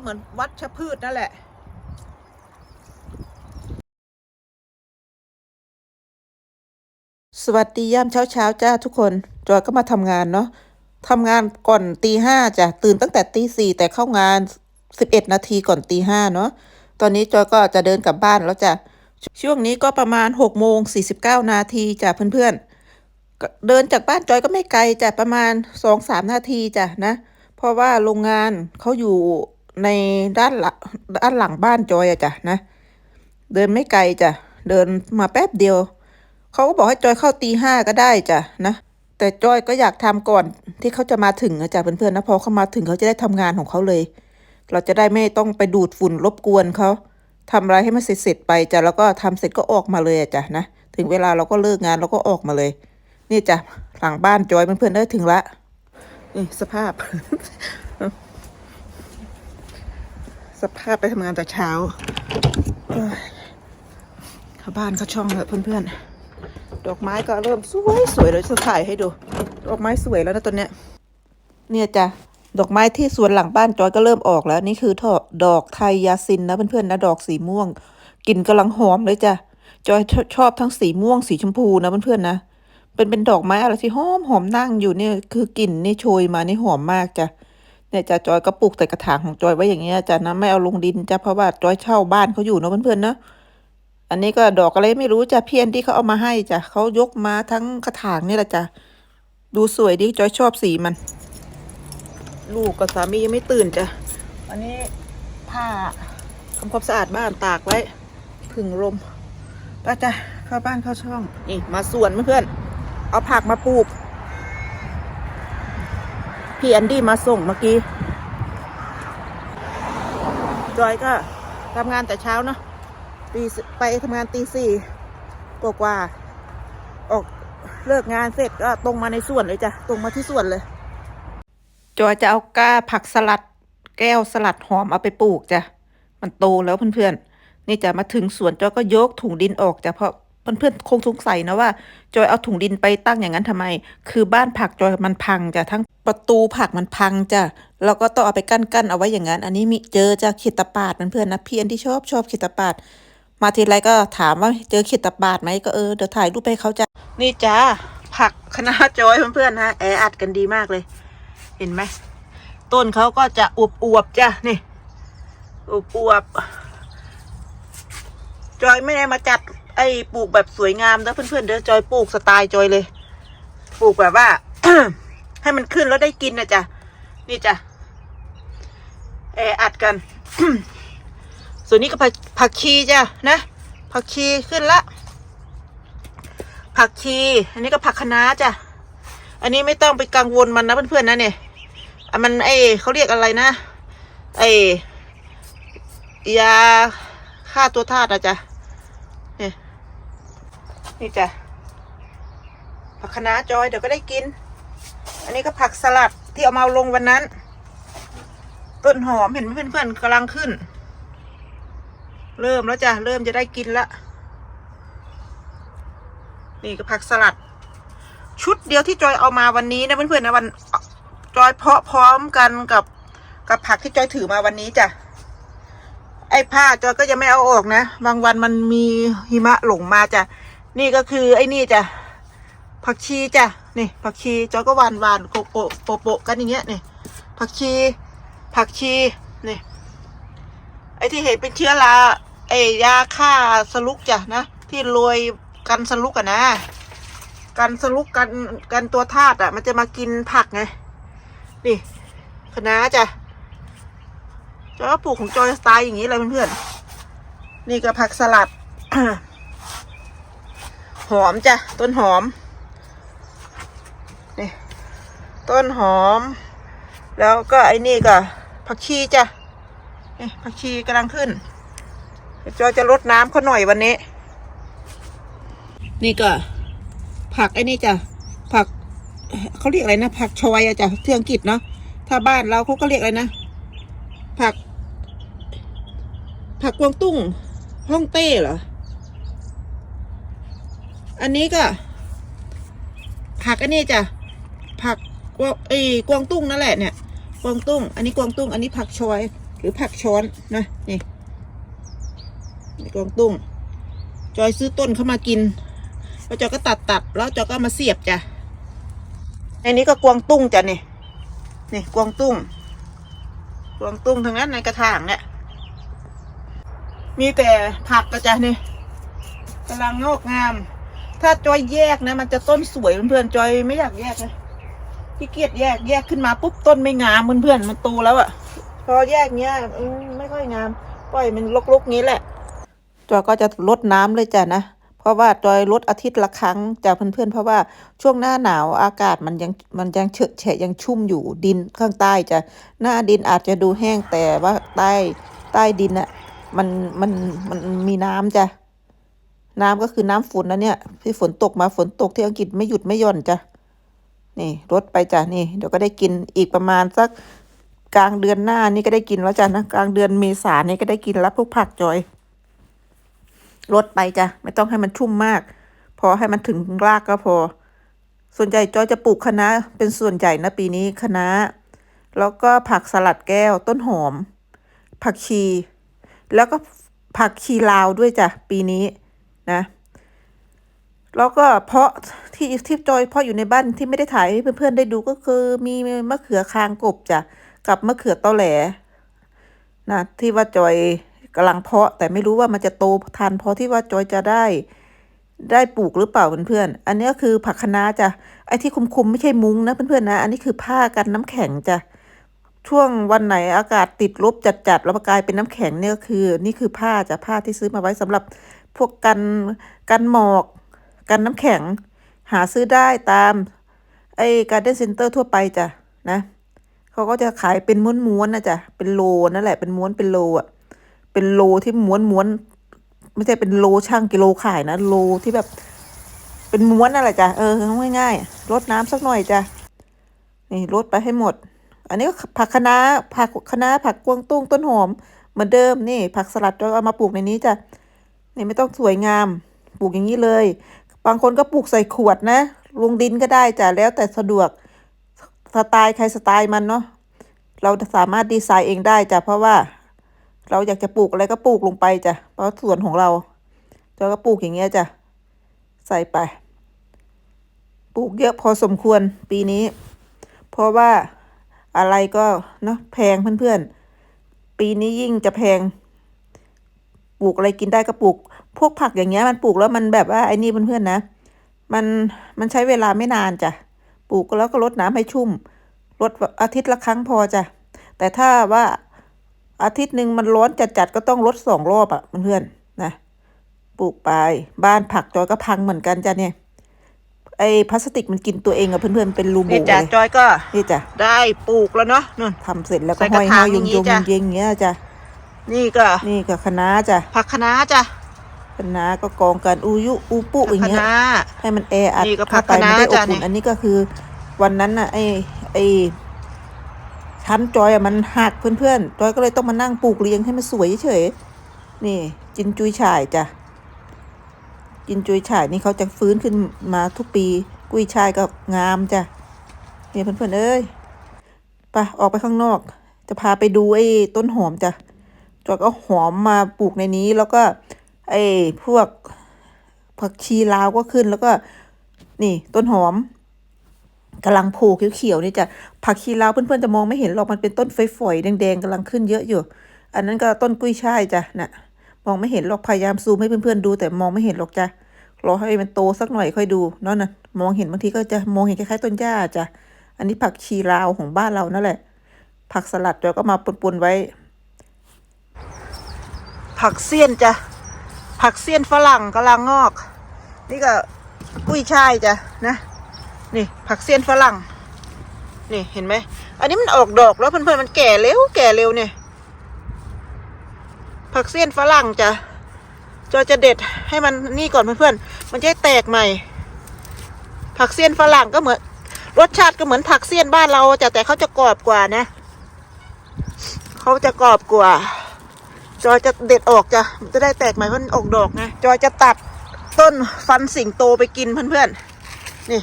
เหมือนวัชพืชนั่นแหละสวัสดียามเช้าเช้าจ้าทุกคนจอยก็มาทำงานเนาะทำงานก่อนตีห้าจ้ะตื่นตั้งแต่ตีสี่แต่เข้างานสิบเอ็ดนาทีก่อนตีห้าเนาะตอนนี้จอยก็จะเดินกลับบ้านแล้วจ้ะช่วงนี้ก็ประมาณหกโมงสี่สิบเก้านาทีจ้ะเพื่อนๆก็เดินจากบ้านจอยก็ไม่ไกลจ้ะประมาณสองสามนาทีจ้ะนะ เพราะว่าโรงงานเขาอยู่ ในด้านหลังด้านหลังบ้านจอยอะจ้ะนะ เดินไม่ไกลจ้ะ เดินมาแป๊บเดียว เขาก็บอกให้จอยเข้าตีห้าก็ได้จ้ะนะ แต่จอยก็อยากทำก่อนที่เขาจะมาถึงอะจ้ะเพื่อนๆนะพอเขามาถึงเขาจะได้ทำงานของเขาเลย เราจะได้ไม่ต้องไปดูดฝุ่นรบกวนเขาทำอะไรให้มันเสร็จๆไปจ้ะแล้วก็ทำเสร็จก็ออกมาเลยอะจ้ะนะ ถึงเวลาเราก็เลิกงานเราก็ออกมาเลย นี่จ้ะหลังบ้านจอยเพื่อนๆได้ถึงละนี่สภาพ สภาพไปทำงานแต่เช้าเอ้ยเข้าบ้านเข้าช่องเลยเพื่อนๆ ดอกไม้ก็เริ่มสวยสวยเลยจะถ่ายให้ดู ดอกไม้สวยแล้วนะตอนเนี้ย เนี่ยจ้ะดอกไม้ที่สวนหลังบ้านจอยก็เริ่มออกแล้ว นี่คือทอดอกไทยยาซินนะเพื่อนๆนะดอกสีม่วงกลิ่นกำลังหอมเลยจ้ะจอยชชอบทั้งสีม่วงสีชมพูนะเพื่อนๆนะเป็นเป็นดอกไม้อะไรที่หอมหอมนั่งอยู่เนี่ยคือกลิ่นนี่โชยมานี่หอมมากจ้ะ เนี่ยจ้ะจอยก็ปลูกแต่กระถางของจอยไว้อย่างเงี้ยจ้ะนะไม่เอาลงดินจ้ะเพราะว่าจอยเช่าบ้านเขาอยู่เนอะเพื่อนๆเนะอันนี้ก็ดอกอะไรไม่รู้จ้ะเพี้ยนที่เขาเอามาให้จ้ะเขายกมาทั้งกระถางนี่แหละจ้ะดูสวยดิจอยชอบสีมัน ลูกกับสามียังไม่ตื่นจ้ะอันนี้ผ้าทำความสะอาดบ้านตากไว้ผึ่งลมไป้าจ้ะเข้าบ้านเข้าช่องนี่มาสวนเพื่อนๆเอาผักมาปลูก พี่แอนดี้มาส่งเมื่อกี้ จอยก็ทำงานแต่เช้าเนาะตีสไปทำงานตีสี่กว่ากว่า ออกเลิกงานเสร็จก็ตรงมาในสวนเลยจ้ะ ตรงมาที่สวนเลย จอยจะเอาก้าผักสลัด แก้วสลัดหอมเอาไปปลูกจ้ะ มันโตแล้วเพื่อนๆ นี่จะมาถึงสวนจอยก็ยกถุงดินออกจ้ะเพราะเพื่อนๆคงสงสัยนะว่า จอยเอาถุงดินไปตั้งอย่างนั้นทำไม คือบ้านผักจอยมันพังจ้ะทั้ง ประตูผักมันพังจ้ะเราก็ต้องเอาไปกั้นๆเอาไว้อย่างนั้น อันนี้มีเจอจะขีดตะปาดเพื่อนๆนะเพียนที่ชอบชอบขีดตะปาดมาทีไรก็ถามว่าเจอขีดตะปาดไหมก็เออเดี๋ยวถ่ายรูปให้เขาจ้ะนี่จ้าผักคณะจอยเพื่อนๆนะแออัดกันดีมากเลย เห็นไหมต้นเขาก็จะอวบอวบจ้ะนี่อวบอวบจอยไม่ได้มาจัด ไอ้ปลูกแบบสวยงามนะเพื่อนๆเด้อจอยปลูกสไตล์จอยเลย ปลูกแบบว่า ให้มันขึ้นแล้วได้กินนะจ๊ะ นี่จ้ะแออัดกัน ส่วนนี้ก็ผักชีจ้ะนะ ผักชีขึ้นละ ผักชี อันนี้ก็ผักคะน้าจ้ะ อันนี้ไม่ต้องไปกังวลมันนะเพื่อนๆนะเนี่ยอะมันไอเขาเรียกอะไรนะ ไอยาฆ่าตัวธาตุอะจ้ะนี่นี่จ้ะผักคะน้าจอยเดี๋ยวก็ได้กิน อันนี้ก็ผักสลัดที่เอามาลงวันนั้น ต้นหอมเห็นไหมเพื่อนๆกำลังขึ้น เริ่มแล้วจ้ะเริ่มจะได้กินละ นี่ก็ผักสลัด ชุดเดียวที่จอยเอามาวันนี้นะเพื่อนๆนะวันจอยเพาะพร้อมกันกับกับผักที่จอยถือมาวันนี้จ้ะไอ้ผ้าจอยก็จะไม่เอาออกนะ บางวันมันมีหิมะหลงมาจ้ะ นี่ก็คือไอ้นี่จ้ะ ผักชีจ้ะนี่ผักชีจอก็หวานหวานโกโปะโปะโปะกันอย่างเงี้ยนี่ผักชี ผักชีนี่ไอ้ที่เห็นเป็นเชื้อราไอ้ยาฆ่าสลุกจ้ะนะที่โรยกันสลุกอะนะ กันสลุกกันกันตัวธาตุอะมันจะมากินผักไงนี่คณะจ้ะจอยก็ปลูกของจอยสไตล์อย่างนี้เลยเพื่อนๆนี่ก็ผักสลัดหอมจ้ะต้นหอม นี่ต้นหอม แล้วก็ไอ้นี่ก็ผักชีจ้ะนี่ผักชีกำลังขึ้นเดี๋ยวจอยจะรดน้ำเขาหน่อยวันนี้ นี่ก็ ผักไอ้นี่จ้ะผักเขาเรียกอะไรนะผักชอยอะจ้ะที่อังกฤษเนาะถ้าบ้านเราเขาก็เรียกอะไรนะผัก ผักกวางตุ้งฮ่องเต้เหรอ อันนี้ก็ ผักอันนี้จ้ะ ผักกวางเอ้กวางตุ้งนั่นแหละเนี่ยกวางตุ้ง อันนี้กวางตุ้ง อันนี้ผักชอย หรือผักช้อนนะนี่นี่กวางตุ้ง จอยซื้อต้นเข้ามากินแล้วจอยก็ตัดตัดแล้วจอยก็มาเสียบจ้ะในนี้ก็กวางตุ้งจ้ะนี่นี่กวางตุ้ง กวางตุ้งทั้งนั้นในกระถางเนี่ยมีแต่ผักกระจ้ะนี่กำลังงอกงาม ถ้าจอยแยกนะ มันจะต้นสวยเพื่อนๆจอยไม่อยากแยกนะ ขี้เกียจแยกแยกขึ้นมาปุ๊บต้นไม่งามเพื่อนๆมันโตแล้วอะพอแยกเงี้ยไม่ค่อยงามปล่อยมันลกๆงี้แหละจอยก็จะลดน้ำเลยจ้ะนะเพราะว่าจอยลดอาทิตย์ละครั้งจากเพื่อนๆ เพราะว่าช่วงหน้าหนาวอากาศมันยังมันยังเฉอะแฉะยังชุ่มอยู่ดินข้างใต้จะหน้าดินอาจจะดูแห้งแต่ว่าใต้ใต้ดินอะมันมันมันมีน้ำจ้ะน้ำก็คือน้ำฝนนะเนี่ยที่ฝนตกมาฝนตกที่อังกฤษไม่หยุดไม่หย่อนจ้ะ นี่ลดไปจ้ะนี่ เดี๋ยวก็ได้กินอีกประมาณสักกลางเดือนหน้านี่ก็ได้กินแล้วจ้ะนะกลางเดือนเมษานี่ก็ได้กินแล้วพวกผักจอยลดไปจ้ะไม่ต้องให้มันชุ่มมาก พอให้มันถึงรากก็พอ ส่วนใหญ่จอยจะปลูกคะน้าเป็นส่วนใหญ่นะปีนี้คะน้าแล้วก็ผักสลัดแก้วต้นหอม ผักชี แล้วก็ผักชีลาวด้วยจ้ะปีนี้นะ แล้วก็เพาะที่ที่จอยเพาะอยู่ในบ้านที่ไม่ได้ถ่ายให้เพื่อนๆได้ดูก็คือมีมะเขือคางกบจ้ะกับมะเขือตอแหลนะที่ว่าจอยกำลังเพาะแต่ไม่รู้ว่ามันจะโตทันพอที่ว่าจอยจะได้ ได้ปลูกหรือเปล่าเพื่อนๆอันนี้ก็คือผักคะน้าจ้ะไอ้ที่คุมๆไม่ใช่มุ้งนะเพื่อนๆนะ อันนี้คือผ้ากันน้ำแข็งจ้ะช่วงวันไหนอากาศติดลบจัดๆแล้วกลายเป็นน้ำแข็งเนี่ยก็คือ นี่คือผ้าจ้ะผ้าที่ซื้อมาไว้สำหรับพวกกันกันหมอก กันน้ำแข็ง หาซื้อได้ตาม ไอ้การ์เด้นเซ็นเตอร์ทั่วไปจ้ะนะเขาก็จะขายเป็นม้วนๆนะจ๊ะเป็นโลนั่นแหละเป็นม้วนเป็นโลอะเป็นโลที่ม้วนม้วนๆไม่ใช่เป็นโลช่างกิโลขายนะโลที่แบบ เป็นม้วนนั่นแหละจ้ะเออง่ายๆรดน้ำสักหน่อยจ้ะนี่รดไปให้หมด อันนี้ก็ผักคะน้าผักคะน้าผักกวางตุ้งต้นหอมเหมือนเดิมนี่ ผักสลัดเราเอามาปลูกในนี้จ้ะนี่ไม่ต้องสวยงาม ปลูกอย่างนี้เลย บางคนก็ปลูกใส่ขวดนะลงดินก็ได้จ้ะแล้วแต่สะดวกสไตล์ใครสไตล์มันเนาะเราสามารถดีไซน์เองได้จ้ะเพราะว่า เราอยากจะปลูกอะไรก็ปลูกลงไปจ้ะเพราะสวนของเราเราก็ปลูกอย่างเงี้ยจ้ะใส่ไป ปลูกเยอะพอสมควรปีนี้ เพราะว่าอะไรก็เนาะแพงเพื่อนๆปีนี้ยิ่งจะแพง ปลูกอะไรกินได้ก็ปลูก พวกผักอย่างเงี้ยมันปลูกแล้วมันแบบว่าไอ้นี่เพื่อนๆนะ มันมันใช้เวลาไม่นานจ้ะ ปลูกแล้วก็รดน้ำให้ชุ่ม รดอาทิตย์ละครั้งพอจ้ะ แต่ถ้าว่าอาทิตย์หนึ่งมันร้อนจัดๆก็ต้องรดสองรอบอะเพื่อนๆนะ ปลูกไปบ้านผักจอยก็พังเหมือนกันจ้ะเนี่ยไอ้พลาสติกมันกินตัวเองอะเพื่อนๆเป็นรูโบนี่จ้ะเลยจอยก็นี่จ้ะได้ปลูกแล้วเนาะนู่นทำเสร็จแล้วก็ใส่กห้ระอยถาห้งอยอยย่างงนี้ยงจ้ะๆเอย่างเงี้ยจ้ะ นี่ก็นี่ก็คะน้าจ้ะผักคะน้าจ้ะคะน้าก็กองกันอูยุอูปุผัอกย่างคะเงี้ยน้าให้มันแออัดนี่ก็เข้าไปผักคะน้ามันได้อบจ้ะอุ่นนี่อันนี้ก็คือ วันนั้นน่ะไอ้ไอ้ชั้นจอยอะมันหักเพื่อนๆจอยก็เลยต้องมานั่งปลูกเรียงให้มันสวยเฉยๆนี่ จินจุยฉ่ายจ้ะจินจุยฉ่ายนี่เขาจะฟื้นขึ้นมาทุกปี กุยช่ายก็งามจ้ะนี่เพื่อนๆเอ้ยไปออกไปข้างนอก จะพาไปดูไอ้ต้นหอมจ้ะ จอยก็หอมมาปลูกในนี้ แล้วก็ ไอ้พวกผักชีลาวก็ขึ้นแล้วก็ นี่ต้นหอมกำลังโผล่เขียวๆนี่จะผักชีลาวเพื่อนๆจะมองไม่เห็นหรอกมันเป็นต้นฝอยๆแดงๆกำลังขึ้นเยอะอยู่ อันนั้นก็ต้นกุ้ยช่ายจ้ะน่ะ มองไม่เห็นหรอกพยายามซูมให้เพื่อนๆดูแต่มองไม่เห็นหรอกจ้ะรอให้มันโตสักหน่อยค่อยดูเนาะนะมองเห็นบางทีก็จะมองเห็นคล้ายๆต้นหญ้าจ้ะอันนี้ผักชีลาวของบ้านเรานั่นแหละ ผักสลัดเราก็มาปนๆไว้ ผักเสี้ยนจ้ะผักเสี้ยนฝรั่งกำลังงอก นี่ก็กุ้ยช่ายจ้ะนะนี่ผักเสี้ยนฝรั่ง นี่เห็นไหมอันนี้มันออกดอกแล้วเพื่อนๆมันแก่เร็วแก่เร็วเนี่ยผักเสี้ยนฝรั่งจ้ะจอจะเด็ดให้มันนี่ก่อนเพื่อนๆมันจะแตกใหม่ ผักเสี้ยนฝรั่งก็เหมือนรสชาติก็เหมือนผักเสี้ยนบ้านเราจ้ะแต่เขาจะกรอบกว่านะเขาจะกรอบกว่า จอยจะเด็ดออกจ้ะจะได้แตกใหม่เพราะมันออกดอกไงจอยจะตัดต้นฟันสิงโตไปกินเพื่อนๆ นี่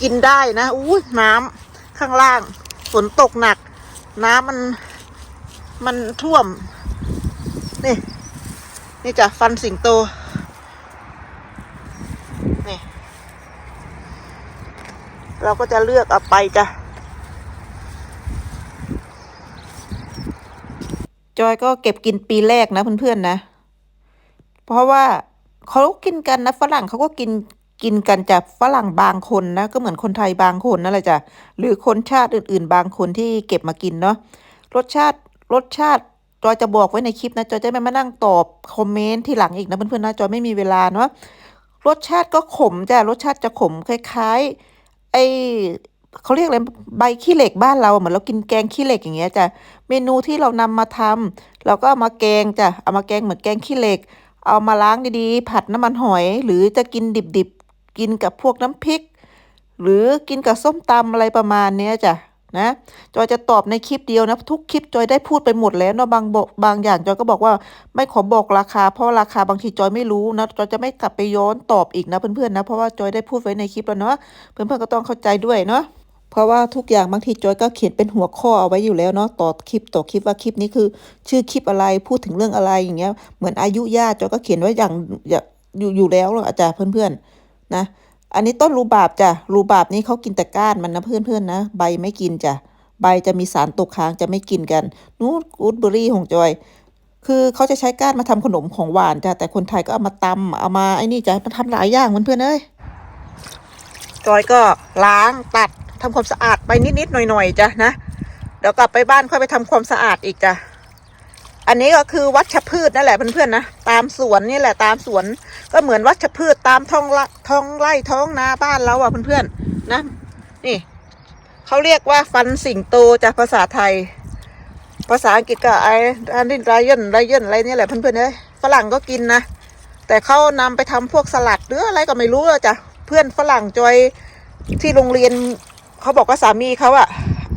กินได้นะอู้น้ำข้างล่างฝนตกหนัก น้ำมันมันท่วม นี่ นี่จ้ะฟันสิงโต นี่ เราก็จะเลือกเอาไปจ้ะ อยก็เก็บกินปีแรกนะเพื่อนๆนะ เพราะว่าเขากินกันนะฝรั่งเขาก็กินกินกันจากฝรั่งบางคนนะ ก็เหมือนคนไทยบางคนนั่นแหละจ้ะหรือคนชาติอื่น ๆ บางคนที่เก็บมากินเนาะรสชาติรสชาติจอยจะบอกไว้ในคลิปนะจอยจะไม่มานั่งตอบคอมเมนต์ที่หลังอีกนะเพื่อนๆนะจอยไม่มีเวลาเนาะรสชาติก็ขมจ้ะรสชาติจะขมคล้ายๆไอ เขาเรียกอะไรใบขี้เหล็กบ้านเราเหมือนเรากินแกงขี้เหล็กอย่างเงี้ยจ้ะเมนูที่เรานำมาทำเราก็เอามาแกงจ้ะเอามาแกงเหมือนแกงขี้เหล็ก เอามาล้างดีๆ ผัดน้ำมันหอย หรือจะกินดิบๆกินกับพวกน้ำพริก หรือกินกับส้มตำอะไรประมาณเนี้ยจ้ะนะจอยจะตอบในคลิปเดียวนะทุกคลิปจอยได้พูดไปหมดแล้วเนาะบางบบางอย่างจอยก็บอกว่าไม่ขอบอกราคา เพราะราคาบางทีจอยไม่รู้นะจอยจะไม่กลับไปย้อนตอบอีกนะเพื่อนๆนะเพราะว่าจอยได้พูดไว้ในคลิปแล้วเนาะเพื่อนๆก็ต้องเข้าใจด้วยเนาะ เพราะว่าทุกอย่างบางทีจอยก็เขียนเป็นหัวข้อเอาไว้อยู่แล้วเนาะต่อคลิปต่อคลิปว่าคลิปนี้คือ ชื่อคลิปอะไรพูดถึงเรื่องอะไรอย่างเงี้ยเหมือนอายุญาติจอยก็เขียนไว้อย่างอย่างอยู่อยู่แล้วหรอกอาจารย์เพื่อนๆนะ อันนี้ต้นรูบาบจ้ะรูบาบนี่เขากินแต่ก้านมันนะเพื่อนๆนะ ใบไม่กินจ้ะใบจะมีสารตกค้างจะไม่กินกันนู้นกูดเบอรี่ของจอย คือเขาจะใช้ก้านมาทำขนมของหวานจ้ะแต่คนไทยก็เอามาตำเอามาไอ้นี่จ้ะมาทำหลายอย่างเพื่อนๆเอ้ยจอยก็ล้างตัด ทำความสะอาดไปนิดๆหน่อยๆจ้ะนะเดี๋ยวกลับไปบ้านค่อยไปทำความสะอาดอีกจ้ะอันนี้ก็คือวัชพืชนั่นแหละเพื่อนๆนะตามสวนนี่แหละตามสวนก็เหมือนวัชพืชตามท้องละท้องไร่ท้องนาบ้านเราอะเพื่อนๆนะนี่เขาเรียกว่าฟันสิงโตจากภาษาไทย ภาษาอังกฤษก็ไอ้อันนี้ไรเยนไรเยนอะไรนี่แหละเพื่อนๆเอ้ยฝรั่งก็กินนะแต่เขานำไปทำพวกสลัดหรืออะไรก็ไม่รู้อะจ้ะเพื่อนฝรั่งจอยที่โรงเรียน เขาบอกว่าสามีเขาอะ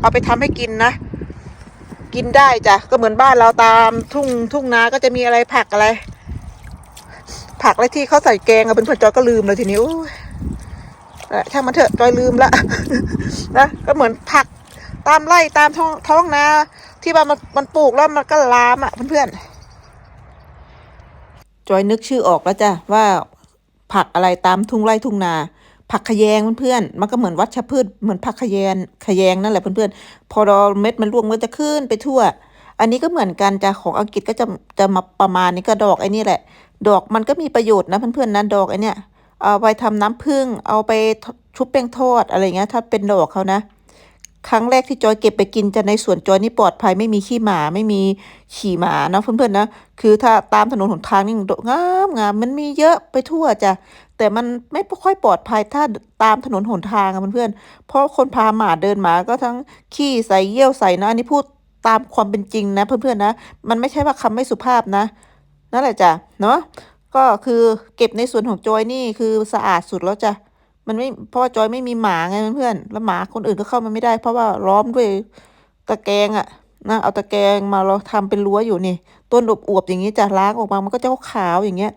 เอาไปทำให้กินนะ กินได้จ้ะก็เหมือนบ้านเราตามทุ่งทุ่งนาก็จะมีอะไรผักอะไร ผักอะไรที่เขาใส่แกงอะเป็นเพื่อนจอยก็ลืมเลยทีนี้โอ้ยเอ่อช่างมันเถอะจอยลืมละนะก็เหมือนผักตามไร่ตามท้องท้องนาที่ว่านมันมันปลูกแล้วมันก็ลามอะเพื่อนๆจอยนึกชื่อออกแล้วจ้ะว่าผักอะไรตามทุ่งไร่ทุ่งนา ผักขยงเพื่อนๆ มันก็เหมือนวัชพืชเหมือนผักขยงขยงนั่นแหละเพื่อนๆ พอเราเม็ดมันร่วงมันจะขึ้นไปทั่ว อันนี้ก็เหมือนกันจ้ะของอังกฤษก็จะจะมาประมาณนี้ก็ดอกไอ้นี่แหละ ดอกมันก็มีประโยชน์นะเพื่อนๆนะดอกไอ้นี่เอาไปทำน้ำผึ้งเอาไปชุบแป้งทอดอะไรเงี้ยถ้าเป็นดอกเขานะ ครั้งแรกที่จอยเก็บไปกินจะในสวนจอยนี่ปลอดภัยไม่มีขี้หมาไม่มีฉี่หมาเนาะเพื่อนๆนะคือถ้าตามถนนหนทางนี่งามงามมันมีเยอะไปทั่วจ้ะ แต่มันไม่ค่อยปลอดภัยถ้าตามถนนหนทางอะเพื่อนๆเพราะคนพาหมาเดินหมาก็ทั้งขี้ใส่เยี่ยวใส่นะอันนี้พูดตามความเป็นจริงนะ เพื่อนๆนะ มันไม่ใช่ว่าคำไม่สุภาพนะนั่นแหละจ้ะเนาะก็คือเก็บในส่วนของจอยนี่คือสะอาดสุดแล้วจ้ะมันไม่เพราะว่าจอยไม่มีหมาไงเพื่อนๆแล้วหมาคนอื่นก็เข้ามาไม่ได้ เพราะว่าล้อมด้วยตะแกรงอะนะเอาตะแกรงมาเราทำเป็นรั้วอยู่นี่ต้นอวบอย่างนี้จะล้างออกมามันก็จะขาวอย่างเงี้ย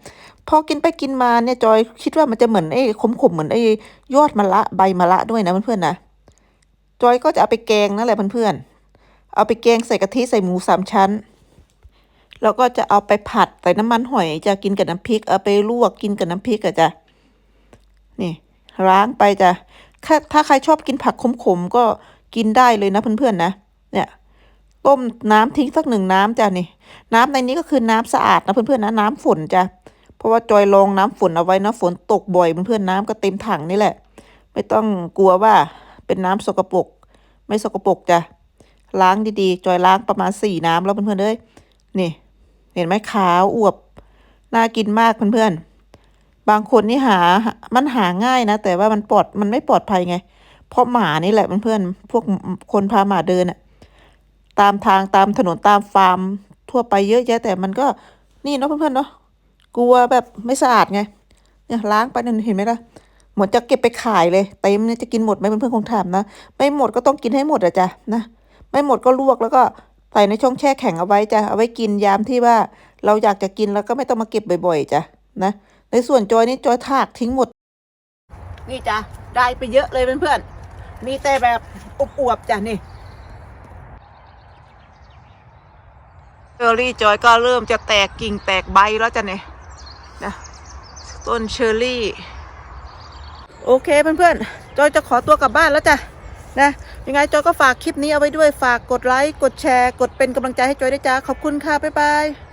พอกินไปกินมาเนี่ยจอยคิดว่ามันจะเหมือนไอ้ขมๆเหมือนไอ้ยอดมะละใบมะละด้วยนะเพื่อนๆนะจอยก็จะเอาไปแกงนั่นแหละเพื่อนๆเอาไปแกงใส่กะทิใส่หมูสามชั้นแล้วก็จะเอาไปผัดใส่น้ำมันหอยจะกินกับน้ำพริก เอาไปลวกกินกับน้ำพริกอะจ้ะนี่ล้างไปจ้ะถ้าถ้าใครชอบกินผักขมๆก็กินได้เลยนะเพื่อนๆนะเนี่ยต้มน้ำทิ้งสักหนึ่งน้ำจ้ะนี่ น้ำในนี้ก็คือน้ำสะอาดนะเพื่อนๆนะน้ำฝนจ้ะ เพราะว่าจอยลองน้ำฝนเอาไว้นะฝนตกบ่อยเพื่อนน้ำก็เต็มถังนี่แหละ ไม่ต้องกลัวว่าเป็นน้ำสกปรกไม่สกปรกจ้ะล้างดีๆ จอยล้างประมาณสี่น้ำแล้วเพื่อนๆเอ้ยนี่ เห็นไหมขาวอวบน่ากินมากเพื่อนๆบางคนนี่หามันหาง่ายนะ แต่ว่ามันปลอดมันไม่ปลอดภัยไง เพราะหมานี่แหละเพื่อนๆพวกคนพาหมาเดินอะตามทางตามถนนตามฟาร์มทั่วไปเยอะแยะแต่มันก็นี่เนาะเพื่อนๆเนาะ กลัวแบบไม่สะอาดไงเนี่ยล้างไปเนี่ยเห็นไหมล่ะเหมือนจะเก็บไปขายเลยเต็มเนี่ยจะกินหมดไหมเพื่อนๆคงถามนะไม่หมดก็ต้องกินให้หมดอะจ้ะนะไม่หมดก็ลวกแล้วก็ใส่ในช่องแช่แข็งเอาไว้จ้ะเอาไว้กินยามที่ว่าเราอยากจะกินแล้วก็ไม่ต้องมาเก็บบ่อยๆจ้ะนะในส่วนจอยนี่จอยถากทิ้งหมด นี่จ้ะได้ไปเยอะเลยเพื่อนๆมีแต่แบบอวบๆจ้ะนี่เชอรี่จอยก็เริ่มจะแตกกิ่งแตกใบแล้วจ้ะเนี่ย นะต้นเชอร์รี่ โอเคเพื่อนๆจอยจะขอตัวกลับบ้านแล้วจ้ะนะยังไงจอยก็ฝากคลิปนี้เอาไว้ด้วยฝากกดไลค์กดแชร์ กดเป็นกำลังใจให้จอยด้วยจ้าขอบคุณค่ะบ๊ายบาย